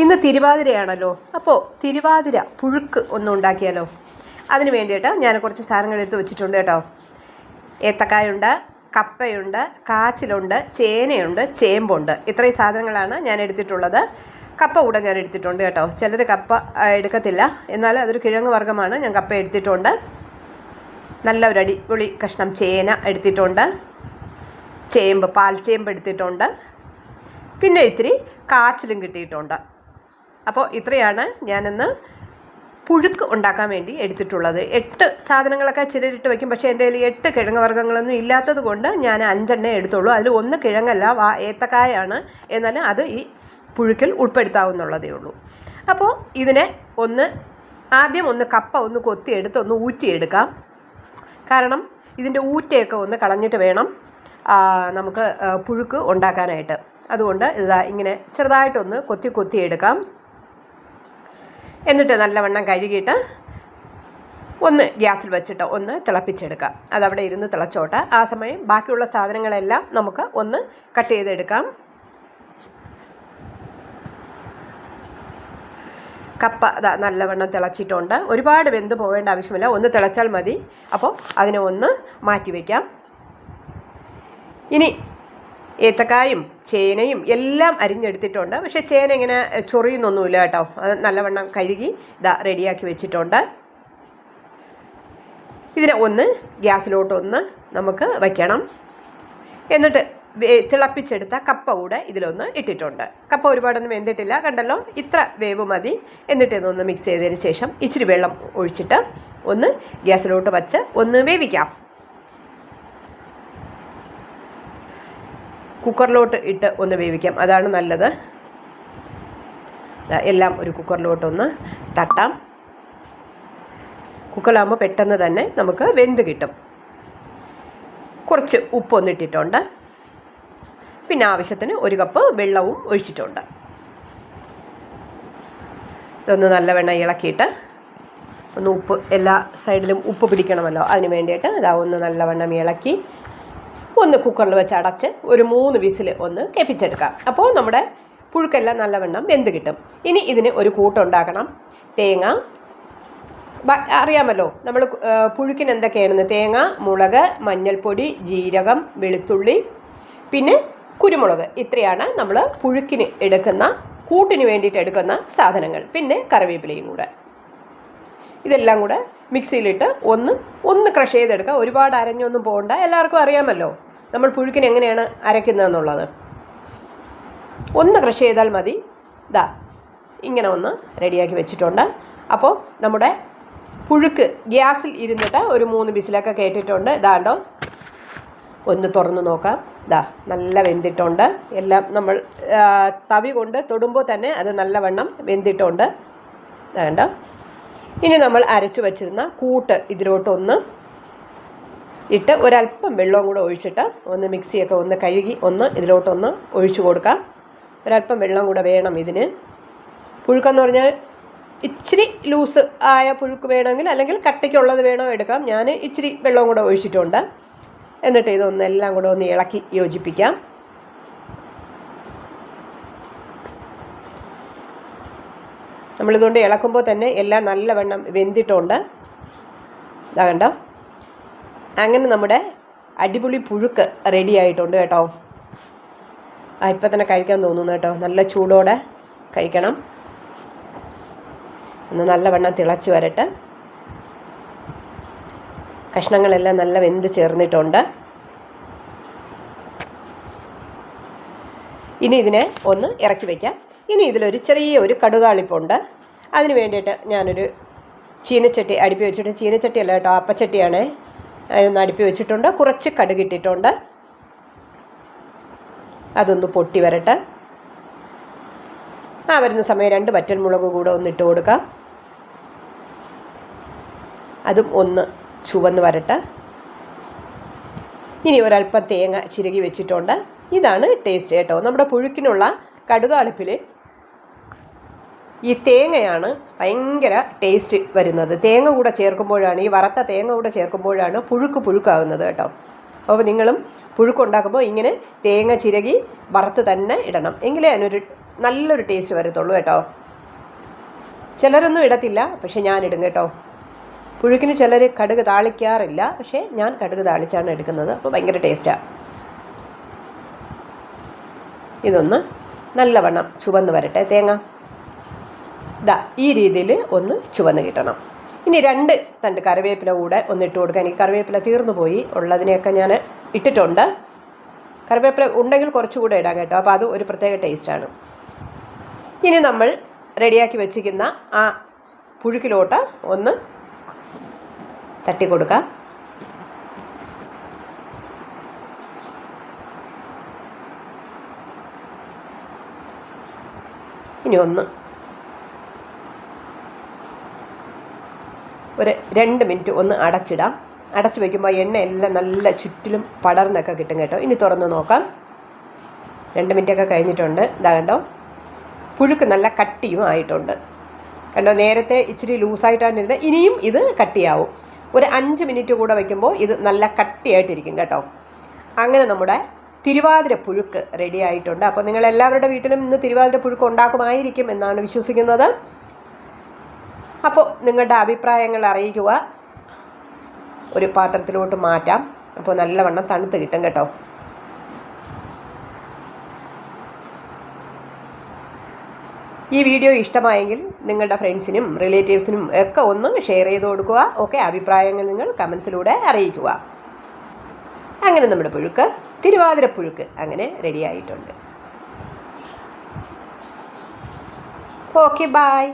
ഇന്ന് തിരുവാതിരയാണല്ലോ. അപ്പോൾ തിരുവാതിര പുഴുക്ക് ഒന്ന് ഉണ്ടാക്കിയാലോ? അതിന് വേണ്ടിയിട്ട് ഞാൻ കുറച്ച് സാധനങ്ങൾ എടുത്ത് വെച്ചിട്ടുണ്ട് കേട്ടോ. ഏത്തക്കായുണ്ട് കപ്പയുണ്ട് കാച്ചിലുണ്ട് ചേനയുണ്ട് ചേമ്പുണ്ട്. ഇത്രയും സാധനങ്ങളാണ് ഞാൻ എടുത്തിട്ടുള്ളത്. കപ്പ കൂടെ ഞാൻ എടുത്തിട്ടുണ്ട് കേട്ടോ. ചിലർ കപ്പ എടുക്കത്തില്ല. എന്നാൽ അതൊരു കിഴങ്ങ് വർഗമാണ് ഞാൻ കപ്പ എടുത്തിട്ടുണ്ട്. നല്ല ഒരു അടിപൊളി കഷ്ണം ചേന എടുത്തിട്ടുണ്ട്. ചേമ്പ് പാൽ ചേമ്പ് എടുത്തിട്ടുണ്ട്. പിന്നെ ഇത്തിരി കാച്ചിലും കിട്ടിയിട്ടുണ്ട്. അപ്പോൾ ഇത്രയാണ് ഞാനിന്ന് പുഴുക്ക് ഉണ്ടാക്കാൻ വേണ്ടി എടുത്തിട്ടുള്ളത്. എട്ട് സാധനങ്ങളൊക്കെ ചിലരിട്ട് വയ്ക്കും പക്ഷേ എന്റെ കയ്യിൽ എട്ട് കിഴങ്ങ് വർഗങ്ങളൊന്നും ഇല്ലാത്തത് കൊണ്ട് ഞാൻ അഞ്ചെണ്ണേ എടുത്തുള്ളൂ. അതിൽ ഒന്ന് കിഴങ്ങല്ല വാ ഏത്തക്കായാണ് എന്നാൽ അത് ഈ പുഴുക്കിൽ ഉൾപ്പെടുത്താവുന്നുള്ളതേ ഉള്ളൂ. അപ്പോൾ ഇതിനെ ഒന്ന് ആദ്യം ഒന്ന് കപ്പ ഒന്ന് കൊത്തിയെടുത്ത് ഒന്ന് ഊറ്റിയെടുക്കാം. കാരണം ഇതിന്റെ ഊറ്റയൊക്കെ ഒന്ന് കളഞ്ഞിട്ട് വേണം നമുക്ക് പുഴുക്ക് ഉണ്ടാക്കാനായിട്ട്. അതുകൊണ്ട് ഇതാ ഇങ്ങനെ ചെറുതായിട്ടൊന്ന് കൊത്തി കൊത്തി എടുക്കാം എന്നിട്ട് നല്ലവണ്ണം കഴുകിയിട്ട് ഒന്ന് ഗ്യാസിൽ വെച്ചിട്ട് ഒന്ന് തിളപ്പിച്ചെടുക്കാം. അതവിടെ ഇരുന്ന് തിളച്ചോട്ടെ. ആ സമയം ബാക്കിയുള്ള സാധനങ്ങളെല്ലാം നമുക്ക് ഒന്ന് കട്ട് ചെയ്തെടുക്കാം. കപ്പ അതാ നല്ലവണ്ണം തിളച്ചിട്ടുണ്ട്. ഒരുപാട് വെന്ത് പോകേണ്ട ആവശ്യമില്ല. ഒന്ന് തിളച്ചാൽ മതി. അപ്പോൾ അതിനെ ഒന്ന് മാറ്റി വയ്ക്കാം ഇനി ഏത്തക്കായും ചേനയും എല്ലാം അരിഞ്ഞെടുത്തിട്ടുണ്ട്. പക്ഷേ ചേന ഇങ്ങനെ ചൊറിയുന്നൊന്നുമില്ല കേട്ടോ. അത് നല്ലവണ്ണം കഴുകി ഇതാ റെഡിയാക്കി വെച്ചിട്ടുണ്ട്. ഇതിനെ ഒന്ന് ഗ്യാസിലോട്ടൊന്ന് നമുക്ക് വയ്ക്കണം. എന്നിട്ട് തിളപ്പിച്ചെടുത്ത കപ്പ കൂടെ ഇതിലൊന്ന് ഇട്ടിട്ടുണ്ട്. കപ്പ ഒരുപാടൊന്നും വെന്തിട്ടില്ല. കണ്ടല്ലോ? ഇത്ര വേവ് മതി. എന്നിട്ട് ഇതൊന്ന് മിക്സ് ചെയ്തതിന് ശേഷം ഇച്ചിരി വെള്ളം ഒഴിച്ചിട്ട് ഒന്ന് ഗ്യാസിലോട്ട് വച്ച് ഒന്ന് വേവിക്കാം. കുക്കറിലോട്ട് ഇട്ട് ഒന്ന് വേവിക്കാം. അതാണ് നല്ലത്. എല്ലാം ഒരു കുക്കറിലോട്ടൊന്ന് തട്ടാം. കുക്കറിലാകുമ്പോൾ പെട്ടെന്ന് തന്നെ നമുക്ക് വെന്ത് കിട്ടും. കുറച്ച് ഉപ്പൊന്നിട്ടിട്ടുണ്ട് പിന്നെ ആവശ്യത്തിന് ഒരു കപ്പ് വെള്ളവും ഒഴിച്ചിട്ടുണ്ട്. ഇതൊന്ന് നല്ലവണ്ണം ഇളക്കിയിട്ട് ഒന്ന് ഉപ്പ് എല്ലാ സൈഡിലും ഉപ്പ് പിടിക്കണമല്ലോ. അതിന് വേണ്ടിയിട്ട് ഇതാ ഒന്ന് നല്ലവണ്ണം ഇളക്കി ഒന്ന് കുക്കറിൽ വെച്ച് അടച്ച് ഒരു മൂന്ന് വിസിൽ ഒന്ന് കെപ്പിച്ചെടുക്കാം. അപ്പോൾ നമ്മുടെ പുഴുക്കെല്ലാം നല്ലവണ്ണം വെന്ത് കിട്ടും. ഇനി ഇതിന് ഒരു കൂട്ടുണ്ടാക്കണം തേങ്ങ. അറിയാമല്ലോ നമ്മൾ പുഴുക്കിന് എന്തൊക്കെയാണെന്ന്? തേങ്ങ മുളക് മഞ്ഞൾപ്പൊടി ജീരകം വെളുത്തുള്ളി പിന്നെ കുരുമുളക്. ഇത്രയാണ് നമ്മൾ പുഴുക്കിന് എടുക്കുന്ന കൂട്ടിന് വേണ്ടിയിട്ട് എടുക്കുന്ന സാധനങ്ങൾ. പിന്നെ കറിവേപ്പിലയും കൂടെ. ഇതെല്ലാം കൂടെ മിക്സിയിലിട്ട് ഒന്ന് ഒന്ന് ക്രഷ് ചെയ്തെടുക്കുക ഒരുപാട് അരഞ്ഞൊന്നും പോകണ്ട എല്ലാവർക്കും അറിയാമല്ലോ. നമ്മൾ പുഴുക്കിനെ എങ്ങനെയാണ് അരയ്ക്കുന്നതെന്നുള്ളത്. ഒന്ന് ക്രഷ് ചെയ്താൽ മതി. ഇതാ ഇങ്ങനെ ഒന്ന് റെഡിയാക്കി വെച്ചിട്ടുണ്ട്. അപ്പോൾ നമ്മുടെ പുഴുക്ക് ഗ്യാസിൽ ഇരുന്നിട്ട് ഒരു മൂന്ന് ബിസിലൊക്കെ കേട്ടിട്ടുണ്ട്. ഇതാണ്ടോ ഒന്ന് തുറന്ന് നോക്കാം. ഇതാ നല്ല വെന്തിട്ടുണ്ട്. എല്ലാം നമ്മൾ തവി കൊണ്ട് തൊടുമ്പോൾ തന്നെ അത് നല്ലവണ്ണം വെന്തിട്ടുണ്ട്. ഇതാണ്ടോ ഇനി നമ്മൾ അരച്ചു വച്ചിരുന്ന കൂട്ട് ഇതിലോട്ടൊന്ന് ഇട്ട് ഒരല്പം വെള്ളവും കൂടെ ഒഴിച്ചിട്ട് ഒന്ന് മിക്സിയൊക്കെ ഒന്ന് കഴുകി ഒന്ന് ഇതിലോട്ടൊന്ന് ഒഴിച്ചു കൊടുക്കാം. ഒരല്പം വെള്ളം കൂടെ വേണം ഇതിന്. പുഴുക്കെന്ന് പറഞ്ഞാൽ ഇച്ചിരി ലൂസ് ആയ പുഴുക്ക് വേണമെങ്കിൽ അല്ലെങ്കിൽ കട്ടയ്ക്കുള്ളത് വേണോ എടുക്കാം. ഞാൻ ഇച്ചിരി വെള്ളവും കൂടെ ഒഴിച്ചിട്ടുണ്ട്. എന്നിട്ട് ഇതൊന്ന് എല്ലാം കൂടെ ഒന്ന് ഇളക്കി യോജിപ്പിക്കാം. നമ്മളിതുകൊണ്ട് ഇളക്കുമ്പോൾ തന്നെ എല്ലാം നല്ലവണ്ണം വെന്തിട്ടുണ്ട്. ഇതാ കണ്ടോ? അങ്ങനെ നമ്മുടെ അടിപൊളി പുഴുക്ക് റെഡി ആയിട്ടുണ്ട് കേട്ടോ. ആ ഇപ്പം തന്നെ കഴിക്കാൻ തോന്നുന്നു കേട്ടോ. നല്ല ചൂടോടെ കഴിക്കണം. ഒന്ന് നല്ലവണ്ണം തിളച്ച് വരട്ടെ. കഷ്ണങ്ങളെല്ലാം നല്ല വെന്ത് ചേർന്നിട്ടുണ്ട്. ഇനി ഇതിനെ ഒന്ന് ഇറക്കി വയ്ക്കാം ഇനി ഇതിലൊരു ചെറിയ ഒരു കടുതാളിപ്പുണ്ട് അതിന് വേണ്ടിയിട്ട് ഞാനൊരു ചീനച്ചട്ടി അടുപ്പി വെച്ചിട്ട് ചീനച്ചട്ടിയല്ല കേട്ടോ അപ്പച്ചട്ടിയാണ്. അതൊന്ന് അടുപ്പി വെച്ചിട്ടുണ്ട്. കുറച്ച് കടുകിട്ടിട്ടുണ്ട് അതൊന്ന് പൊട്ടി വരട്ടെ. ആ വരുന്ന സമയം രണ്ട് വറ്റൽമുളക് കൂടെ ഒന്ന് ഇട്ട് കൊടുക്കാം. അതും ഒന്ന് ചുവന്ന് വരട്ടെ. ഇനി ഒരല്പം തേങ്ങ ചിരകി വെച്ചിട്ടുണ്ട്. ഇതാണ് ടേസ്റ്റ് കേട്ടോ. നമ്മുടെ പുഴുക്കിനുള്ള കടുതാളിപ്പിൽ ഈ തേങ്ങയാണ് ഭയങ്കര ടേസ്റ്റ് വരുന്നത്. തേങ്ങ കൂടെ ചേർക്കുമ്പോഴാണ് ഈ വറുത്ത തേങ്ങ കൂടെ ചേർക്കുമ്പോഴാണ് പുഴുക്ക് പുഴുക്കാവുന്നത് കേട്ടോ. അപ്പോൾ നിങ്ങളും പുഴുക്കുണ്ടാക്കുമ്പോൾ ഇങ്ങനെ തേങ്ങ ചിരകി വറുത്ത് തന്നെ ഇടണം. എങ്കിലേ അതിനൊരു നല്ലൊരു ടേസ്റ്റ് വരത്തുള്ളൂ കേട്ടോ. ചിലരൊന്നും ഇടത്തില്ല പക്ഷെ ഞാനിടും കേട്ടോ. പുഴുക്കിന് ചിലർ കടുക് താളിക്കാറില്ല പക്ഷേ ഞാൻ കടുക് താളിച്ചാണ് എടുക്കുന്നത്. അപ്പോൾ ഭയങ്കര ടേസ്റ്റാണ് ഇതൊന്ന് നല്ലവണ്ണം ചുവന്ന് വരട്ടെ തേങ്ങ. ദാ ഈ രീതിയിൽ ഒന്ന് ചുവന്ന് കിട്ടണം. ഇനി രണ്ട് തണ്ട് കറിവേപ്പില കൂടെ ഒന്ന് ഇട്ട് കൊടുക്കുക എനിക്ക് കറിവേപ്പില തീർന്നു പോയി. ഉള്ളതിനെയൊക്കെ ഞാൻ ഇട്ടിട്ടുണ്ട്. കറിവേപ്പില ഉണ്ടെങ്കിൽ കുറച്ചുകൂടെ ഇടാം കേട്ടോ. അപ്പോൾ അത് ഒരു പ്രത്യേക ടേസ്റ്റാണ്. ഇനി നമ്മൾ റെഡിയാക്കി വെച്ചിരിക്കുന്ന ആ പുഴുക്കിലോട്ട് ഒന്ന് തട്ടി കൊടുക്കാം ഇനി ഒന്ന് ഒരു രണ്ട് മിനിറ്റ് ഒന്ന് അടച്ചിടാം. അടച്ചു വയ്ക്കുമ്പോൾ എണ്ണ എല്ലാം നല്ല ചുറ്റിലും പടർന്നൊക്കെ കിട്ടും കേട്ടോ. ഇനി തുറന്ന് നോക്കാം. രണ്ട് മിനിറ്റൊക്കെ കഴിഞ്ഞിട്ടുണ്ട്. ഇതാ കണ്ടോ? പുഴുക്ക് നല്ല കട്ടിയും ആയിട്ടുണ്ട്. കണ്ടോ? നേരത്തെ ഇച്ചിരി ലൂസായിട്ടാണ് ഇരുന്നത്. ഇനിയും ഇത് കട്ടിയാവും. ഒരു അഞ്ച് മിനിറ്റ് കൂടെ വയ്ക്കുമ്പോൾ ഇത് നല്ല കട്ടിയായിട്ടിരിക്കും കേട്ടോ. അങ്ങനെ നമ്മുടെ തിരുവാതിര പുഴുക്ക് റെഡി ആയിട്ടുണ്ട്. അപ്പോൾ നിങ്ങൾ എല്ലാവരുടെ വീട്ടിലും ഇന്ന് തിരുവാതിര പുഴുക്ക് ഉണ്ടാക്കുമായിരിക്കും എന്നാണ് വിശ്വസിക്കുന്നത്. അപ്പോൾ നിങ്ങളുടെ അഭിപ്രായങ്ങൾ അറിയിക്കുക. ഒരു പാത്രത്തിലോട്ട് മാറ്റാം. അപ്പോൾ നല്ലവണ്ണം തണുത്ത് കിട്ടും കേട്ടോ. ഈ വീഡിയോ ഇഷ്ടമായെങ്കിൽ നിങ്ങളുടെ ഫ്രണ്ട്സിനും റിലേറ്റീവ്സിനും ഒക്കെ ഒന്ന് ഷെയർ ചെയ്ത് കൊടുക്കുക. ഓക്കെ അഭിപ്രായങ്ങൾ നിങ്ങൾ കമൻസിലൂടെ അറിയിക്കുക. അങ്ങനെ നമ്മുടെ പുഴുക്ക് തിരുവാതിര പുഴുക്ക് അങ്ങനെ റെഡി ആയിട്ടുണ്ട്. Okay bye